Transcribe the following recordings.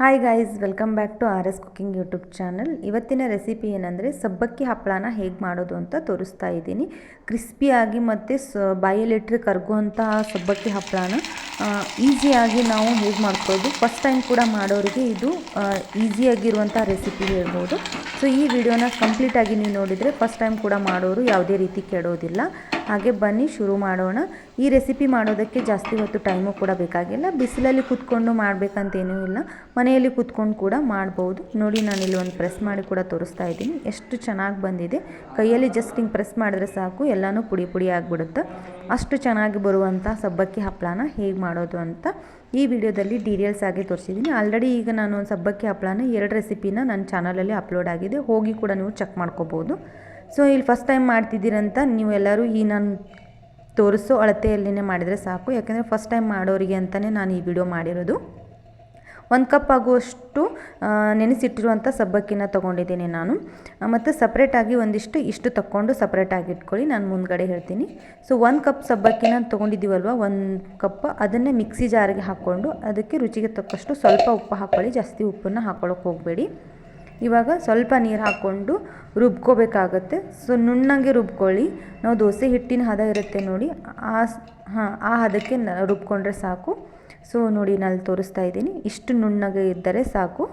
Hi guys welcome back to R S cooking YouTube channel ಇವತ್ತಿನ recipe ಏನಂದರೆ ಸಬ್ಬಕ್ಕಿ ಹಪ್ಪಳನ ಹೇಗೆ ಮಾಡೋದು ಅಂತ ತೋರಿಸ್ತಾ ಇದ್ದೀನಿ. ಕ್ರಿಸ್ಪಿಯಾಗಿ ಮತ್ತು ಸ ಬಾಯಲ್ಲಿಟ್ಟರೆ ಕರ್ಗುವಂತಹ ಸಬ್ಬಕ್ಕಿ ಹಪ್ಪಳನ ಈಸಿಯಾಗಿ ನಾವು ಹೇಗೆ ಮಾಡ್ಕೊಳ್ಳೋದು ಫಸ್ಟ್ ಟೈಮ್ ಕೂಡ ಮಾಡೋರಿಗೆ ಇದು ಈಸಿಯಾಗಿರುವಂಥ ರೆಸಿಪಿ ಹೇಳ್ಬೋದು. ಸೊ ಈ ವಿಡಿಯೋನ ಕಂಪ್ಲೀಟಾಗಿ ನೀವು ನೋಡಿದರೆ ಫಸ್ಟ್ ಟೈಮ್ ಕೂಡ ಮಾಡೋರು ಯಾವುದೇ ರೀತಿ ಕೆಡೋದಿಲ್ಲ. ಹಾಗೆ ಬನ್ನಿ, ಶುರು ಮಾಡೋಣ. ಈ ರೆಸಿಪಿ ಮಾಡೋದಕ್ಕೆ ಜಾಸ್ತಿ ಹೊತ್ತು ಟೈಮು ಕೂಡ ಬೇಕಾಗಿಲ್ಲ. ಬಿಸಿಲಲ್ಲಿ ಕೂತ್ಕೊಂಡು ಮಾಡಬೇಕಂತೇನೂ ಇಲ್ಲ. ಮನೆಯಲ್ಲಿ ಕೂತ್ಕೊಂಡು ಕೂಡ ಮಾಡ್ಬೋದು. ನೋಡಿ, ನಾನು ಇಲ್ಲಿ ಒಂದು ಪ್ರೆಸ್ ಮಾಡಿ ಕೂಡ ತೋರಿಸ್ತಾ ಇದ್ದೀನಿ. ಎಷ್ಟು ಚೆನ್ನಾಗಿ ಬಂದಿದೆ. ಕೈಯಲ್ಲಿ ಜಸ್ಟ್ ಹಿಂಗೆ ಪ್ರೆಸ್ ಮಾಡಿದ್ರೆ ಸಾಕು. ಎಲ್ಲನೂ ಪುಡಿ ಪುಡಿ ಆಗಿಬಿಡುತ್ತೆ. ಅಷ್ಟು ಚೆನ್ನಾಗಿ ಬರುವಂಥ ಸಬ್ಬಕ್ಕಿ ಹಪ್ಪಳನ ಹೇಗೆ ಮಾಡೋದು ಅಂತ ಈ ವಿಡಿಯೋದಲ್ಲಿ ಡೀಟೇಲ್ಸ್ ಆಗಿ ತೋರಿಸಿದ್ದೀನಿ. ಆಲ್ರೆಡಿ ಈಗ ನಾನು ಒಂದು ಸಬ್ಬಕ್ಕಿ ಹಪ್ಪಳನ ಎರಡು ರೆಸಿಪಿನ ನನ್ನ ಚಾನಲಲ್ಲಿ ಅಪ್ಲೋಡ್ ಆಗಿದೆ. ಹೋಗಿ ಕೂಡ ನೀವು ಚೆಕ್ ಮಾಡ್ಕೋಬೋದು. ಸೊ ಇಲ್ಲಿ ಫಸ್ಟ್ ಟೈಮ್ ಮಾಡ್ತಿದ್ದೀರಂತ ನೀವು ಎಲ್ಲರೂ ಈ ನಾನು ತೋರಿಸೋ ಅಳತೆಯಲ್ಲಿನೇ ಮಾಡಿದರೆ ಸಾಕು. ಯಾಕೆಂದರೆ ಫಸ್ಟ್ ಟೈಮ್ ಮಾಡೋರಿಗೆ ಅಂತಲೇ ನಾನು ಈ ವಿಡಿಯೋ ಮಾಡಿರೋದು. ಒಂದು ಕಪ್ ಆಗುವಷ್ಟು ನೆನೆಸಿಟ್ಟಿರುವಂಥ ಸಬ್ಬಕ್ಕಿನ ತೊಗೊಂಡಿದ್ದೀನಿ ನಾನು. ಮತ್ತು ಸಪ್ರೇಟಾಗಿ ಒಂದಿಷ್ಟು ಇಷ್ಟು ತಕ್ಕೊಂಡು ಸಪ್ರೇಟಾಗಿ ಇಟ್ಕೊಳ್ಳಿ. ನಾನು ಮುಂದ್ಗಡೆ ಹೇಳ್ತೀನಿ. ಸೊ ಒಂದು ಕಪ್ ಸಬ್ಬಕ್ಕಿನ ತೊಗೊಂಡಿದ್ದೀವಲ್ವ? ಒಂದು ಕಪ್ ಅದನ್ನೇ ಮಿಕ್ಸಿ ಜಾರಿಗೆ ಹಾಕ್ಕೊಂಡು ಅದಕ್ಕೆ ರುಚಿಗೆ ತಕ್ಕಷ್ಟು ಸ್ವಲ್ಪ ಉಪ್ಪು ಹಾಕ್ಕೊಳ್ಳಿ ಜಾಸ್ತಿ ಉಪ್ಪನ್ನು ಹಾಕ್ಕೊಳ್ಳೋಕೆ ಹೋಗಬೇಡಿ. ಇವಾಗ ಸ್ವಲ್ಪ ನೀರು ಹಾಕ್ಕೊಂಡು ರುಬ್ಕೋಬೇಕಾಗತ್ತೆ. ಸೊ ನುಣ್ಣಗೆ ರುಬ್ಕೊಳ್ಳಿ. ನಾವು ದೋಸೆ ಹಿಟ್ಟಿನ ಹದ ಇರುತ್ತೆ ನೋಡಿ. ಆ ಹಾಂ, ಆ ಹದಕ್ಕೆ ರುಬ್ಕೊಂಡ್ರೆ ಸಾಕು. ಸೊ ನೋಡಿ ನಾನು ತೋರಿಸ್ತಾ ಇದ್ದೀನಿ. ಇಷ್ಟು ನುಣ್ಣಗೆ ಇದ್ದರೆ ಸಾಕು.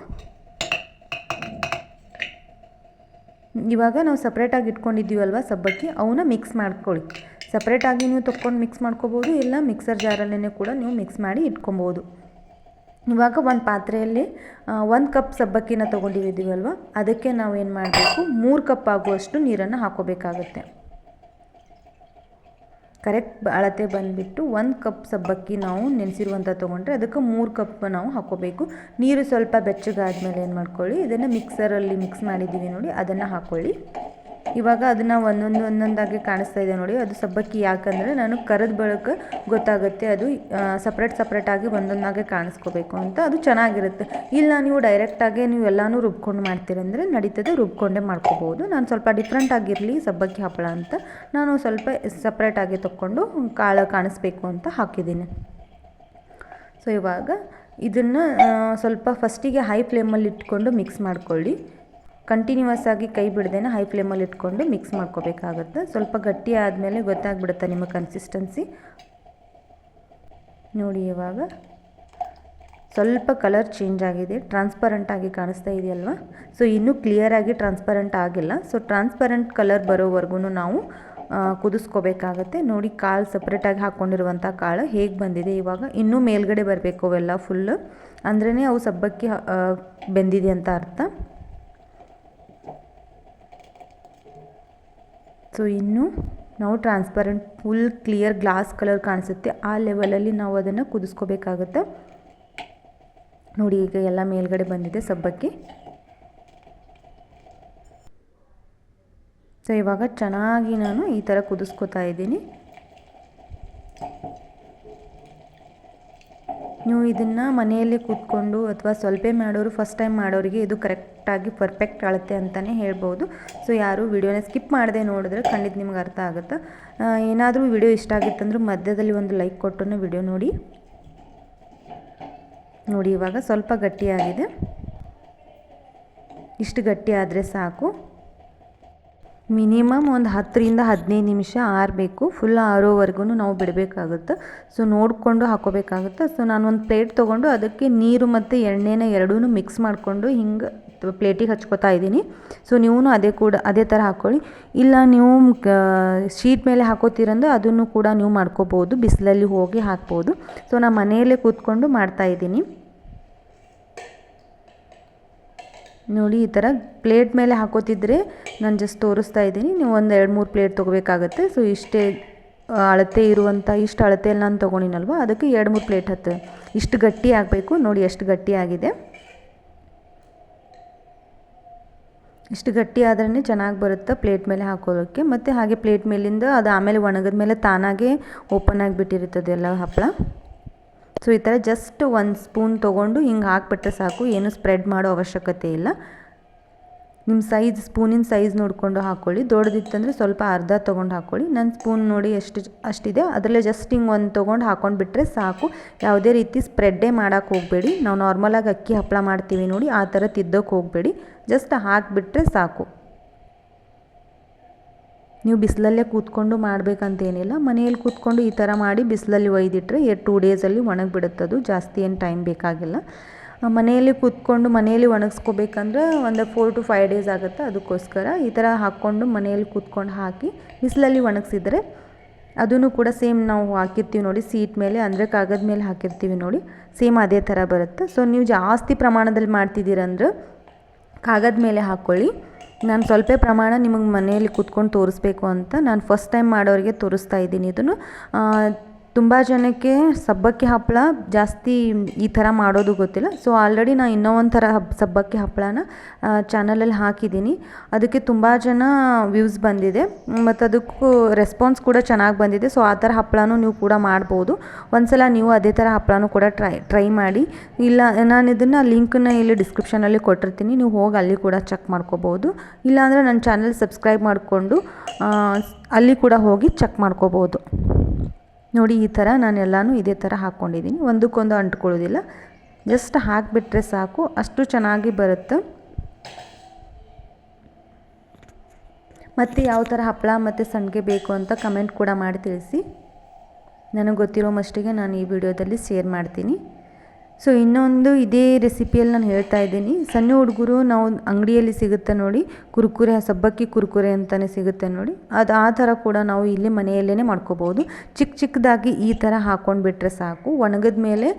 ಇವಾಗ ನಾವು ಸಪ್ರೇಟಾಗಿ ಇಟ್ಕೊಂಡಿದ್ದೀವಲ್ವ ಸಬ್ಬಕ್ಕಿ? ಅವನ್ನ ಮಿಕ್ಸ್ ಮಾಡ್ಕೊಳ್ಳಿ. ಸಪ್ರೇಟಾಗಿ ನೀವು ತೊಗೊಂಡು ಮಿಕ್ಸ್ ಮಾಡ್ಕೋಬೋದು, ಇಲ್ಲ ಮಿಕ್ಸರ್ ಜಾರಲ್ಲೇ ಕೂಡ ನೀವು ಮಿಕ್ಸ್ ಮಾಡಿ ಇಟ್ಕೊಬೋದು. ಇವಾಗ ಒಂದು ಪಾತ್ರೆಯಲ್ಲಿ ಒಂದು ಕಪ್ ಸಬ್ಬಕ್ಕಿನ ತೊಗೊಂಡಿದ್ದೀವಲ್ವ ಅದಕ್ಕೆ ನಾವು ಏನು ಮಾಡಬೇಕು? ಮೂರು ಕಪ್ ಆಗುವಷ್ಟು ನೀರನ್ನು ಹಾಕೋಬೇಕಾಗತ್ತೆ. ಕರೆಕ್ಟ್ ಅಳತೆ ಬಂದುಬಿಟ್ಟು ಒಂದು ಕಪ್ ಸಬ್ಬಕ್ಕಿ ನಾವು ನೆನೆಸಿರುವಂಥ ತೊಗೊಂಡ್ರೆ ಅದಕ್ಕೆ ಮೂರು ಕಪ್ ನಾವು ಹಾಕೋಬೇಕು. ನೀರು ಸ್ವಲ್ಪ ಬೆಚ್ಚಗಾದ್ಮೇಲೆ ಏನು ಮಾಡ್ಕೊಳ್ಳಿ, ಇದನ್ನು ಮಿಕ್ಸರಲ್ಲಿ ಮಿಕ್ಸ್ ಮಾಡಿದ್ದೀವಿ ನೋಡಿ, ಅದನ್ನು ಹಾಕ್ಕೊಳ್ಳಿ ಇವಾಗ ಅದನ್ನು ಒಂದೊಂದು ಒಂದೊಂದಾಗಿ ಕಾಣಿಸ್ತಾ ಇದೆ ನೋಡಿ. ಅದು ಸಬ್ಬಕ್ಕಿ ಯಾಕಂದರೆ ನಾನು ಕರೆದ ಬಳಕ ಗೊತ್ತಾಗುತ್ತೆ. ಅದು ಸಪ್ರೇಟ್ ಸಪ್ರೇಟಾಗಿ ಒಂದೊಂದಾಗೆ ಕಾಣಿಸ್ಕೋಬೇಕು ಅಂತ ಅದು ಚೆನ್ನಾಗಿರುತ್ತೆ. ಇಲ್ಲ, ನೀವು ಡೈರೆಕ್ಟಾಗಿ ನೀವು ಎಲ್ಲಾನು ರುಬ್ಕೊಂಡು ಮಾಡ್ತೀರಂದರೆ ನಡೀತದೆ ರುಬ್ಕೊಂಡೇ ಮಾಡ್ಕೋಬೋದು. ನಾನು ಸ್ವಲ್ಪ ಡಿಫ್ರೆಂಟ್ ಆಗಿರಲಿ ಸಬ್ಬಕ್ಕಿ ಹಪ್ಪಳ ಅಂತ. ನಾನು ಸ್ವಲ್ಪ ಸಪ್ರೇಟಾಗಿ ತೊಗೊಂಡು ಕಾಳು ಕಾಣಿಸ್ಬೇಕು ಅಂತ ಹಾಕಿದ್ದೀನಿ. ಸೊ ಇವಾಗ ಇದನ್ನು ಸ್ವಲ್ಪ ಫಸ್ಟಿಗೆ ಹೈ ಫ್ಲೇಮಲ್ಲಿ ಇಟ್ಕೊಂಡು ಮಿಕ್ಸ್ ಮಾಡ್ಕೊಳ್ಳಿ. ಕಂಟಿನ್ಯೂಸ್ ಆಗಿ ಕೈ ಬಿಡ್ದೇನೆ ಹೈ ಫ್ಲೇಮಲ್ಲಿ ಇಟ್ಕೊಂಡು ಮಿಕ್ಸ್ ಮಾಡ್ಕೋಬೇಕಾಗುತ್ತೆ. ಸ್ವಲ್ಪ ಗಟ್ಟಿ ಆದಮೇಲೆ ಗೊತ್ತಾಗ್ಬಿಡುತ್ತೆ ನಿಮ್ಮ ಕನ್ಸಿಸ್ಟೆನ್ಸಿ ನೋಡಿ ಇವಾಗ. ಸ್ವಲ್ಪ ಕಲರ್ ಚೇಂಜ್ ಆಗಿದೆ. ಟ್ರಾನ್ಸ್ಪರೆಂಟ್ ಆಗಿ ಕಾಣಿಸ್ತಾ ಇದೆಯಲ್ವ? ಸೊ ಇನ್ನೂ ಕ್ಲಿಯರಾಗಿ ಟ್ರಾನ್ಸ್ಪರೆಂಟ್ ಆಗಿಲ್ಲ. ಸೊ ಟ್ರಾನ್ಸ್ಪರೆಂಟ್ ಕಲರ್ ಬರೋವರೆಗೂ ನಾವು ಕುದಿಸ್ಕೋಬೇಕಾಗತ್ತೆ. ನೋಡಿ ಕಾಳು ಸಪ್ರೇಟಾಗಿ ಹಾಕ್ಕೊಂಡಿರುವಂಥ ಕಾಳು ಹೇಗೆ ಬಂದಿದೆ ಇವಾಗ. ಇನ್ನೂ ಮೇಲ್ಗಡೆ ಬರಬೇಕು ಅವೆಲ್ಲ ಫುಲ್ಲು ಅಂದ್ರೇ ಅವು ಸಬ್ಬಕ್ಕಿ ಬೆಂದಿದೆ ಅಂತ ಅರ್ಥ. ಸೊ ಇನ್ನು ನಾವು transparent full clear glass colour ಕಾಣಿಸುತ್ತೆ. ಆ ಲೆವೆಲಲ್ಲಿ ನಾವು ಅದನ್ನು ಕುದಿಸ್ಕೋಬೇಕಾಗುತ್ತೆ. ನೋಡಿ, ಈಗ ಎಲ್ಲ ಮೇಲ್ಗಡೆ ಬಂದಿದೆ ಸಬ್ಬಕ್ಕಿ. ಸೊ ಇವಾಗ ಚೆನ್ನಾಗಿ ನಾನು ಈ ಥರ ಕುದಿಸ್ಕೋತಾ ಇದ್ದೀನಿ. ಇದನ್ನು ಮನೆಯಲ್ಲೇ ಕೂತ್ಕೊಂಡು ಅಥವಾ ಸ್ವಲ್ಪ ಮಾಡೋರು ಫಸ್ಟ್ ಟೈಮ್ ಮಾಡೋರಿಗೆ ಇದು ಕರೆಕ್ಟಾಗಿ ಪರ್ಫೆಕ್ಟ್ ಆಳುತ್ತೆ ಅಂತಲೇ ಹೇಳ್ಬೋದು. ಸೊ ಯಾರು ವಿಡಿಯೋನ ಸ್ಕಿಪ್ ಮಾಡದೆ ನೋಡಿದ್ರೆ ಖಂಡಿತ ನಿಮ್ಗೆ ಅರ್ಥ ಆಗುತ್ತೆ. ಏನಾದರೂ ವಿಡಿಯೋ ಇಷ್ಟ ಆಗಿತ್ತಂದ್ರೆ ಮಧ್ಯದಲ್ಲಿ ಒಂದು ಲೈಕ್ ಕೊಟ್ಟು ವಿಡಿಯೋ ನೋಡಿ. ನೋಡಿ ಇವಾಗ ಸ್ವಲ್ಪ ಗಟ್ಟಿಯಾಗಿದೆ. ಇಷ್ಟು ಗಟ್ಟಿ ಆದರೆ ಸಾಕು. ಮಿನಿಮಮ್ ಒಂದು ಹತ್ತರಿಂದ ಹದಿನೈದು ನಿಮಿಷ ಆರಬೇಕು. ಫುಲ್ ಆರೋವರೆಗೂ ನಾವು ಬಿಡಬೇಕಾಗುತ್ತೆ. ಸೊ ನೋಡಿಕೊಂಡು ಹಾಕೋಬೇಕಾಗುತ್ತೆ. ಸೊ ನಾನು ಒಂದು ಪ್ಲೇಟ್ ತೊಗೊಂಡು ಅದಕ್ಕೆ ನೀರು ಮತ್ತು ಎಣ್ಣೆನ ಎರಡೂ ಮಿಕ್ಸ್ ಮಾಡಿಕೊಂಡು ಹಿಂಗೆ ಪ್ಲೇಟಿಗೆ ಹಚ್ಕೋತಾ ಇದ್ದೀನಿ. ಸೊ ನೀವು ಅದೇ ಕೂಡ, ಅದೇ ಥರ ಹಾಕ್ಕೊಳ್ಳಿ ಇಲ್ಲ ನೀವು ಶೀಟ್ ಮೇಲೆ ಹಾಕೋತೀರಂದ್ರೆ ಅದನ್ನು ಕೂಡ ನೀವು ಮಾಡ್ಕೋಬೋದು. ಬಿಸಿಲಲ್ಲಿ ಹೋಗಿ ಹಾಕ್ಬೋದು. ಸೊ ನಾನು ಮನೆಯಲ್ಲೇ ಕೂತ್ಕೊಂಡು ಮಾಡ್ತಾಯಿದ್ದೀನಿ ನೋಡಿ, ಈ ಥರ ಪ್ಲೇಟ್ ಮೇಲೆ ಹಾಕೋತಿದ್ರೆ ನಾನು ಜಸ್ಟ್ ತೋರಿಸ್ತಾ ಇದ್ದೀನಿ. ನೀವು ಒಂದು ಎರಡು ಮೂರು ಪ್ಲೇಟ್ ತೊಗೋಬೇಕಾಗತ್ತೆ. ಸೊ ಇಷ್ಟೇ ಅಳತೆ ಇರುವಂಥ ಇಷ್ಟು ಅಳತೆಯಲ್ಲಿ ನಾನು ತೊಗೊಂಡಿನಲ್ವ? ಅದಕ್ಕೆ ಎರಡು ಮೂರು ಪ್ಲೇಟ್ ಹತ್ತು. ಇಷ್ಟು ಗಟ್ಟಿ ಆಗಬೇಕು. ನೋಡಿ, ಎಷ್ಟು ಗಟ್ಟಿ ಆಗಿದೆ. ಇಷ್ಟು ಗಟ್ಟಿ ಆದ್ರೇ ಚೆನ್ನಾಗಿ ಬರುತ್ತೆ ಪ್ಲೇಟ್ ಮೇಲೆ ಹಾಕೋದಕ್ಕೆ. ಮತ್ತು ಹಾಗೆ ಪ್ಲೇಟ್ ಮೇಲಿಂದ ಅದು ಆಮೇಲೆ ಒಣಗಿದ ಮೇಲೆ ತಾನಾಗೇ ಓಪನ್ ಆಗಿಬಿಟ್ಟಿರುತ್ತದೆ ಎಲ್ಲ ಹಪ್ಪಳ ಸೊ, ಈ ಥರ ಜಸ್ಟ್ ಒಂದು ಸ್ಪೂನ್ ತೊಗೊಂಡು ಹಿಂಗೆ ಹಾಕ್ಬಿಟ್ರೆ ಸಾಕು. ಏನು ಸ್ಪ್ರೆಡ್ ಮಾಡೋ ಅವಶ್ಯಕತೆ ಇಲ್ಲ. ನಿಮ್ಮ ಸೈಜ್ ಸ್ಪೂನಿನ ಸೈಜ್ ನೋಡಿಕೊಂಡು ಹಾಕ್ಕೊಳ್ಳಿ ದೊಡ್ಡದಿತ್ತಂದರೆ ಸ್ವಲ್ಪ ಅರ್ಧ ತೊಗೊಂಡು ಹಾಕ್ಕೊಳ್ಳಿ ನನ್ನ ಸ್ಪೂನ್ ನೋಡಿ ಎಷ್ಟು, ಅಷ್ಟಿದೆ. ಅದರಲ್ಲೇ ಜಸ್ಟ್ ಹಿಂಗೆ ಒಂದು ತೊಗೊಂಡು ಹಾಕ್ಕೊಂಡು ಬಿಟ್ಟರೆ ಸಾಕು. ಯಾವುದೇ ರೀತಿ ಸ್ಪ್ರೆಡ್ಡೇ ಮಾಡೋಕ್ಕೆ ಹೋಗಬೇಡಿ. ನಾವು ನಾರ್ಮಲಾಗಿ ಅಕ್ಕಿ ಹಪ್ಪಳ ಮಾಡ್ತೀವಿ ನೋಡಿ, ಆ ಥರ ತಿದ್ದೋಕೆ ಹೋಗಬೇಡಿ. ಜಸ್ಟ್ ಹಾಕಿಬಿಟ್ರೆ ಸಾಕು. ನೀವು ಬಿಸಿಲಲ್ಲೇ ಕೂತ್ಕೊಂಡು ಮಾಡಬೇಕಂತೇನಿಲ್ಲ, ಮನೆಯಲ್ಲಿ ಕೂತ್ಕೊಂಡು ಈ ಥರ ಮಾಡಿ ಬಿಸಿಲಲ್ಲಿ ಒಯ್ದಿಟ್ರೆ ಟೂ ಡೇಸಲ್ಲಿ ಒಣಗಿಬಿಡುತ್ತದು ಜಾಸ್ತಿ ಏನು ಟೈಮ್ ಬೇಕಾಗಿಲ್ಲ. ಮನೆಯಲ್ಲಿ ಕೂತ್ಕೊಂಡು ಮನೆಯಲ್ಲಿ ಒಣಗಿಸ್ಕೋಬೇಕಂದ್ರೆ ಒಂದು ಫೋರ್ ಟು ಫೈವ್ ಡೇಸ್ ಆಗುತ್ತೆ. ಅದಕ್ಕೋಸ್ಕರ ಈ ಥರ ಹಾಕ್ಕೊಂಡು ಮನೆಯಲ್ಲಿ ಕೂತ್ಕೊಂಡು ಹಾಕಿ ಬಿಸಿಲಲ್ಲಿ ಒಣಗಿಸಿದರೆ ಅದೂ ಕೂಡ ಸೇಮ್ ನಾವು ಹಾಕಿರ್ತೀವಿ ನೋಡಿ ಸೀಟ್ ಮೇಲೆ ಅಂದರೆ ಕಾಗದ ಮೇಲೆ ಹಾಕಿರ್ತೀವಿ ನೋಡಿ ಸೇಮ್ ಅದೇ ಥರ ಬರುತ್ತೆ. ಸೊ ನೀವು ಜಾಸ್ತಿ ಪ್ರಮಾಣದಲ್ಲಿ ಮಾಡ್ತಿದ್ದೀರಂದ್ರೆ ಕಾಗದ ಮೇಲೆ ಹಾಕ್ಕೊಳ್ಳಿ. ನಾನು ಸ್ವಲ್ಪ ಪ್ರಮಾಣ ನಿಮಗೆ ಮನೆಯಲ್ಲಿ ಕೂತ್ಕೊಂಡು ತೋರಿಸ್ಬೇಕು ಅಂತ ನಾನು ಫಸ್ಟ್ ಟೈಮ್ ಮಾಡೋರಿಗೆ ತೋರಿಸ್ತಾ ಇದ್ದೀನಿ ಇದನ್ನು. ತುಂಬ ಜನಕ್ಕೆ ಸಬ್ಬಕ್ಕಿ ಹಪ್ಪಳ ಜಾಸ್ತಿ ಈ ಥರ ಮಾಡೋದು ಗೊತ್ತಿಲ್ಲ. ಸೊ ಆಲ್ರೆಡಿ ನಾನು ಇನ್ನೂ ಒಂದು ಥರ ಹಬ್ ಸಬ್ಬಕ್ಕಿ ಹಪ್ಪಳನ ಚಾನಲಲ್ಲಿ ಹಾಕಿದ್ದೀನಿ. ಅದಕ್ಕೆ ತುಂಬ ಜನ ವ್ಯೂಸ್ ಬಂದಿದೆ. ಮತ್ತು ಅದಕ್ಕೂ ರೆಸ್ಪಾನ್ಸ್ ಕೂಡ ಚೆನ್ನಾಗಿ ಬಂದಿದೆ. ಸೊ ಆ ಥರ ಹಪ್ಪಳನೂ ನೀವು ಕೂಡ ಮಾಡ್ಬೋದು. ಒಂದ್ಸಲ ನೀವು ಅದೇ ಥರ ಹಪ್ಪಳನೂ ಕೂಡ ಟ್ರೈ ಟ್ರೈ ಮಾಡಿ. ಇಲ್ಲ, ನಾನು ಇದನ್ನು ಲಿಂಕನ್ನ ಇಲ್ಲಿ ಡಿಸ್ಕ್ರಿಪ್ಷನಲ್ಲಿ ಕೊಟ್ಟಿರ್ತೀನಿ. ನೀವು ಹೋಗಿ ಅಲ್ಲಿ ಕೂಡ ಚೆಕ್ ಮಾಡ್ಕೋಬೋದು. ಇಲ್ಲಾಂದರೆ ನನ್ನ ಚಾನಲ್ ಸಬ್ಸ್ಕ್ರೈಬ್ ಮಾಡಿಕೊಂಡು ಅಲ್ಲಿ ಕೂಡ ಹೋಗಿ ಚೆಕ್ ಮಾಡ್ಕೋಬೋದು. ನೋಡಿ, ಈ ಥರ ನಾನು ಎಲ್ಲನೂ ಇದೇ ಥರ ಹಾಕ್ಕೊಂಡಿದ್ದೀನಿ. ಒಂದಕ್ಕೊಂದು ಅಂಟ್ಕೊಳ್ಳೋದಿಲ್ಲ. ಜಸ್ಟ್ ಹಾಕಿಬಿಟ್ರೆ ಸಾಕು. ಅಷ್ಟು ಚೆನ್ನಾಗಿ ಬರುತ್ತೆ. ಮತ್ತು ಯಾವ ಥರ ಹಪ್ಪಳ ಮತ್ತು ಸಂಡಿಗೆ ಬೇಕು ಅಂತ ಕಮೆಂಟ್ ಕೂಡ ಮಾಡಿ ತಿಳಿಸಿ. ನನಗೆ ಗೊತ್ತಿರೋ ಮಷ್ಟಿಗೆ ನಾನು ಈ ವಿಡಿಯೋದಲ್ಲಿ ಶೇರ್ ಮಾಡ್ತೀನಿ. ಸೊ ಇನ್ನೊಂದು ಇದೇ ರೆಸಿಪಿಯಲ್ಲಿ ನಾನು ಹೇಳ್ತಾ ಇದ್ದೀನಿ. ಸಣ್ಣ ಹುಡುಗರು ನಾವು ಅಂಗಡಿಯಲ್ಲಿ ಸಿಗುತ್ತೆ ನೋಡಿ, ಕುರ್ಕುರೆ, ಸಬ್ಬಕ್ಕಿ ಕುರ್ಕುರೆ ಅಂತಲೇ ಸಿಗುತ್ತೆ ನೋಡಿ. ಅದು ಆ ಥರ ಕೂಡ ನಾವು ಇಲ್ಲಿ ಮನೆಯಲ್ಲೇ ಮಾಡ್ಕೋಬೋದು. ಚಿಕ್ಕ ಚಿಕ್ಕದಾಗಿ ಈ ಥರ ಹಾಕ್ಕೊಂಡು ಸಾಕು. ಒಣಗಿದ ಮೇಲೆ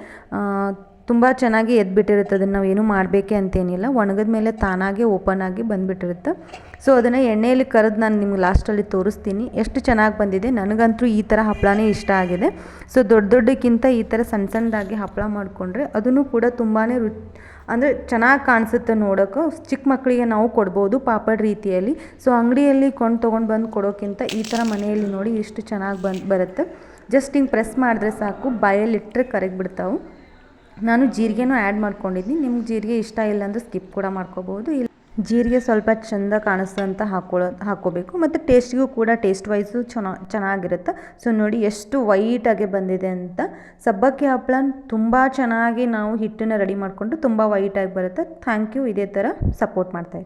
ತುಂಬ ಚೆನ್ನಾಗಿ ಎದ್ದುಬಿಟ್ಟಿರುತ್ತೆ ಅದನ್ನು ನಾವು ಏನೂ ಮಾಡಬೇಕೆ ಅಂತೇನಿಲ್ಲ. ಒಣಗಿದ ಮೇಲೆ ತಾನಾಗೆ ಓಪನ್ ಆಗಿ ಬಂದುಬಿಟ್ಟಿರುತ್ತೆ. ಸೊ ಅದನ್ನು ಎಣ್ಣೆಯಲ್ಲಿ ಕರೆದು ನಾನು ನಿಮ್ಗೆ ಲಾಸ್ಟಲ್ಲಿ ತೋರಿಸ್ತೀನಿ. ಎಷ್ಟು ಚೆನ್ನಾಗಿ ಬಂದಿದೆ. ನನಗಂತೂ ಈ ಥರ ಹಪ್ಪಳನೇ ಇಷ್ಟ ಆಗಿದೆ. ಸೊ ದೊಡ್ಡ ದೊಡ್ಡಕ್ಕಿಂತ ಈ ಥರ ಸಣ್ಣ ಸಣ್ಣದಾಗಿ ಹಪ್ಪಳ ಮಾಡಿಕೊಂಡ್ರೆ ಅದನ್ನು ಕೂಡ ತುಂಬಾ ರು ಅಂದರೆ ಚೆನ್ನಾಗಿ ಕಾಣಿಸುತ್ತೆ ನೋಡೋಕೆ. ಚಿಕ್ಕ ಮಕ್ಕಳಿಗೆ ನಾವು ಕೊಡ್ಬೋದು ಪಾಪಡ್ ರೀತಿಯಲ್ಲಿ. ಸೊ ಅಂಗಡಿಯಲ್ಲಿ ಕೊಂಡು ತೊಗೊಂಡು ಬಂದು ಕೊಡೋಕ್ಕಿಂತ ಈ ಥರ ಮನೆಯಲ್ಲಿ ನೋಡಿ ಎಷ್ಟು ಚೆನ್ನಾಗಿ ಬಂದು ಬರುತ್ತೆ. ಜಸ್ಟ್ ಹಿಂಗೆ ಪ್ರೆಸ್ ಮಾಡಿದ್ರೆ ಸಾಕು. ಬಾಯಲ್ಲಿಟ್ಟರೆ ಕರಗಿಬಿಡ್ತಾವೆ. ನಾನು ಜೀರಿಗೆನೂ ಆ್ಯಡ್ ಮಾಡ್ಕೊಂಡಿದ್ದೀನಿ. ನಿಮ್ಗೆ ಜೀರಿಗೆ ಇಷ್ಟ ಇಲ್ಲ ಅಂದರೆ ಸ್ಕಿಪ್ ಕೂಡ ಮಾಡ್ಕೋಬೋದು. ಇಲ್ಲ ಜೀರಿಗೆ ಸ್ವಲ್ಪ ಚೆಂದ ಅಂತ ಹಾಕೊಳ್ಳೋ ಹಾಕ್ಕೋಬೇಕು ಮತ್ತು ಟೇಸ್ಟಿಗೂ ಕೂಡ ಟೇಸ್ಟ್ ವೈಸು ಚೆನ್ನ ಚೆನ್ನಾಗಿರುತ್ತೆ ಸೊ ನೋಡಿ ಎಷ್ಟು ವೈಟಾಗಿ ಬಂದಿದೆ ಅಂತ. ಸಬ್ಬಕ್ಕಿ ಹಪ್ಪಳ ತುಂಬ ಚೆನ್ನಾಗಿ ನಾವು ಹಿಟ್ಟನ್ನು ರೆಡಿ ಮಾಡಿಕೊಂಡು ತುಂಬ ವೈಟಾಗಿ ಬರುತ್ತೆ. ಥ್ಯಾಂಕ್ ಯು ಇದೇ ಥರ ಸಪೋರ್ಟ್ ಮಾಡ್ತಾಯಿರಿ